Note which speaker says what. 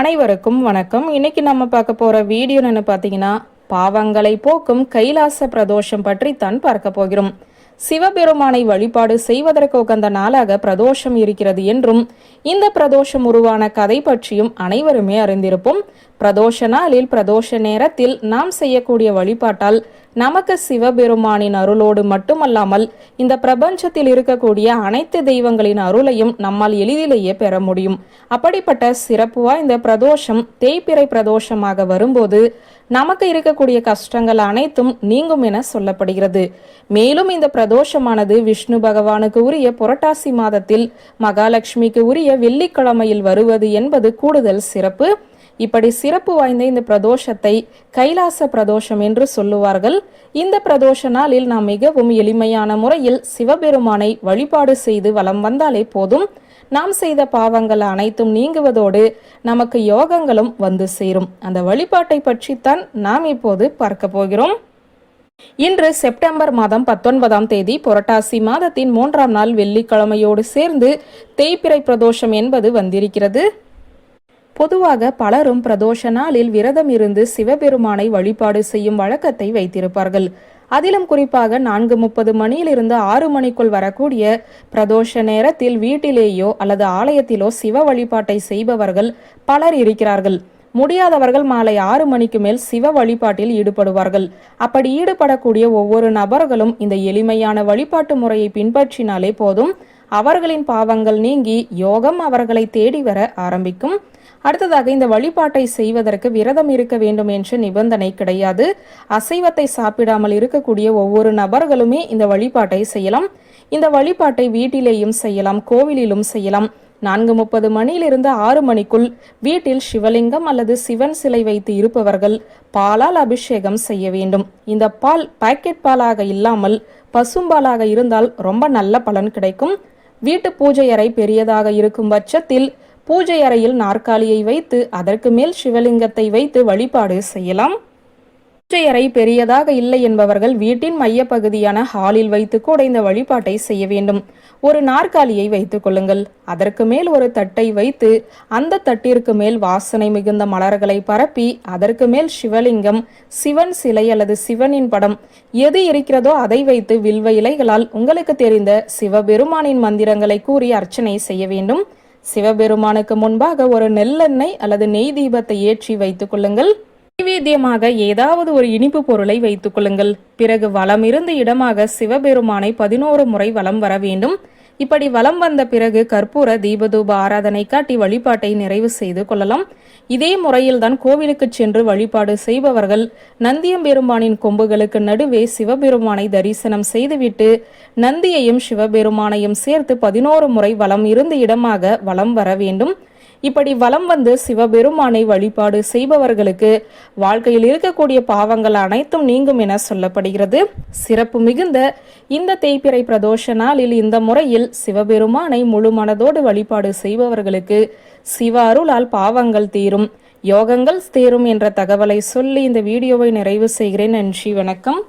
Speaker 1: அனைவருக்கும் வணக்கம். இன்னைக்கு நம்ம பார்க்க போற வீடியோ என்ன பார்த்தீங்கன்னா பாவங்களை போக்கும் கைலாச பிரதோஷம் பற்றி தான் பார்க்க போகிறோம். சிவபெருமானை வழிபாடு செய்வதற்கு உகந்த நாளாக பிரதோஷம் இருக்கிறது என்றும் இந்த பிரதோஷம் உருவான கதை பற்றியும் அனைவருமே அறிந்திருப்போம். பிரதோஷ நாளில் பிரதோஷ நேரத்தில் நாம் செய்யக்கூடிய வழிபாட்டால் நமக்கு சிவபெருமானின் அருளோடு மட்டுமல்லாமல் இந்த பிரபஞ்சத்தில் இருக்கக்கூடிய அனைத்து தெய்வங்களின் அருளையும் நம்மால் எளிதிலேயே பெற முடியும். அப்படிப்பட்ட சிறப்பு வாய்ந்த பிரதோஷம் தேய்பிறை பிரதோஷமாக வரும்போது நமக்கு இருக்கக்கூடிய கஷ்டங்கள் அனைத்தும் நீங்கும் என சொல்லப்படுகிறது. மேலும் இந்த பிரதோஷமானது விஷ்ணு பகவானுக்கு உரிய புரட்டாசி மாதத்தில் மகாலட்சுமிக்கு உரிய வெள்ளிக்கிழமையில் வருவது என்பது கூடுதல் சிறப்பு. இப்படி சிறப்பு வாய்ந்த இந்த பிரதோஷத்தை கைலாச பிரதோஷம் என்று சொல்லுவார்கள். இந்த பிரதோஷ நாளில் நாம் மிகவும் எளிமையான முறையில் சிவபெருமானை வழிபாடு செய்து வலம் வந்தாலே போதும். நாம் செய்த பாவங்கள் அனைத்தும் நீங்குவதோடு நமக்கு யோகங்களும் வந்து சேரும். அந்த வழிபாட்டை பற்றித்தான் நாம் இப்போது பார்க்க போகிறோம். இன்று செப்டம்பர் மாதம் பத்தொன்பதாம் தேதி புரட்டாசி மாதத்தின் மூன்றாம் நாள் வெள்ளிக்கிழமையோடு சேர்ந்து தேய்பிறை பிரதோஷம் என்பது வந்திருக்கிறது. பொதுவாக பலரும் பிரதோஷ நாளில் விரதம் இருந்து சிவபெருமானை வழிபாடு செய்யும் வழக்கத்தை வைத்திருப்பார்கள். அதிலும் குறிப்பாக நான்கு முப்பது மணியிலிருந்து ஆறு மணிக்குள் வரக்கூடிய பிரதோஷ நேரத்தில் வீட்டிலேயோ அல்லது ஆலயத்திலோ சிவ வழிபாட்டை செய்பவர்கள் பலர் இருக்கிறார்கள். முடியாதவர்கள் மாலை ஆறு மணிக்கு மேல் சிவ வழிபாட்டில் ஈடுபடுவார்கள். அப்படி ஈடுபடக்கூடிய ஒவ்வொரு நபர்களும் இந்த எளிமையான வழிபாட்டு முறையை பின்பற்றினாலே போதும் அவர்களின் பாவங்கள் நீங்கி யோகம் அவர்களை தேடி வர ஆரம்பிக்கும். அடுத்ததாக இந்த வழிபாட்டை செய்வதற்கு விரதம் இருக்க வேண்டும் என்ற நிபந்தனை கிடையாது. அசைவத்தை சாப்பிடாமல் இருக்கக்கூடிய ஒவ்வொரு நபர்களுமே இந்த வழிபாட்டை செய்யலாம். இந்த வழிபாட்டை வீட்டிலேயும் செய்யலாம் கோவிலிலும் செய்யலாம். நான்கு முப்பது மணியிலிருந்து ஆறு மணிக்குள் வீட்டில் சிவலிங்கம் அல்லது சிவன் சிலை வைத்து இருப்பவர்கள் பாலால் அபிஷேகம் செய்ய வேண்டும். இந்த பால் பாக்கெட் பாலாக இல்லாமல் பசும்பாலாக இருந்தால் ரொம்ப நல்ல பலன் கிடைக்கும். வீட்டு பூஜை அறை பெரியதாக இருக்கும் பட்சத்தில் பூஜை அறையில் நாற்காலியை வைத்து அதற்கு மேல் சிவலிங்கத்தை வைத்து வழிபாடு செய்யலாம். பூஜை பெரியதாக இல்லை என்பவர்கள் வீட்டின் மைய பகுதியான ஹாலில் வைத்து கூட இந்த வழிபாட்டை செய்ய வேண்டும். ஒரு நாற்காலியை வைத்துக் கொள்ளுங்கள். அதற்கு மேல் ஒரு தட்டை வைத்து அந்த தட்டிற்கு மேல் வாசனை மிகுந்த மலர்களை பரப்பி அதற்கு மேல் சிவலிங்கம் சிவன் சிலை அல்லது சிவனின் படம். எது இருக்கிறதோ அதை வைத்து வில்வ இலைகளால் உங்களுக்கு தெரிந்த சிவபெருமானின் மந்திரங்களை கூறி அர்ச்சனை செய்ய வேண்டும். சிவபெருமானுக்கு முன்பாக ஒரு நெல்லெண்ணெய் அல்லது நெய் தீபத்தை ஏற்றி வைத்துக் கொள்ளுங்கள். நைவேத்தியமாக ஏதாவது ஒரு இனிப்பு பொருளை வைத்துக் கொள்ளுங்கள். பிறகு வலம் இருந்த இடமாக சிவபெருமானை பதினோரு முறை வலம் வர வேண்டும். இப்படி வலம் வந்த பிறகு கற்பூர தீபதூப ஆராதனை காட்டி வழிபாட்டை நிறைவு செய்து கொள்ளலாம். இதே முறையில்தான் கோவிலுக்கு சென்று வழிபாடு செய்பவர்கள் நந்தியம்பெருமானின் கொம்புகளுக்கு நடுவே சிவபெருமானை தரிசனம் செய்துவிட்டு நந்தியையும் சிவபெருமானையும் சேர்த்து பதினோரு முறை வலம் இருந்த இடமாக வலம் வர வேண்டும். இப்படி வலம் வந்து சிவபெருமானை வழிபாடு செய்பவர்களுக்கு வாழ்க்கையில் இருக்கக்கூடிய பாவங்கள் அனைத்தும் நீங்கும் என சொல்லப்படுகிறது. சிறப்பு மிகுந்த இந்த தேய்பிறை பிரதோஷ நாளில் இந்த முறையில் சிவபெருமானை முழு மனதோடு வழிபாடு செய்பவர்களுக்கு சிவ அருளால் பாவங்கள் தீரும். யோகங்கள் தேரும் என்ற தகவலை சொல்லி இந்த வீடியோவை நிறைவு செய்கிறேன். நன்றி வணக்கம்.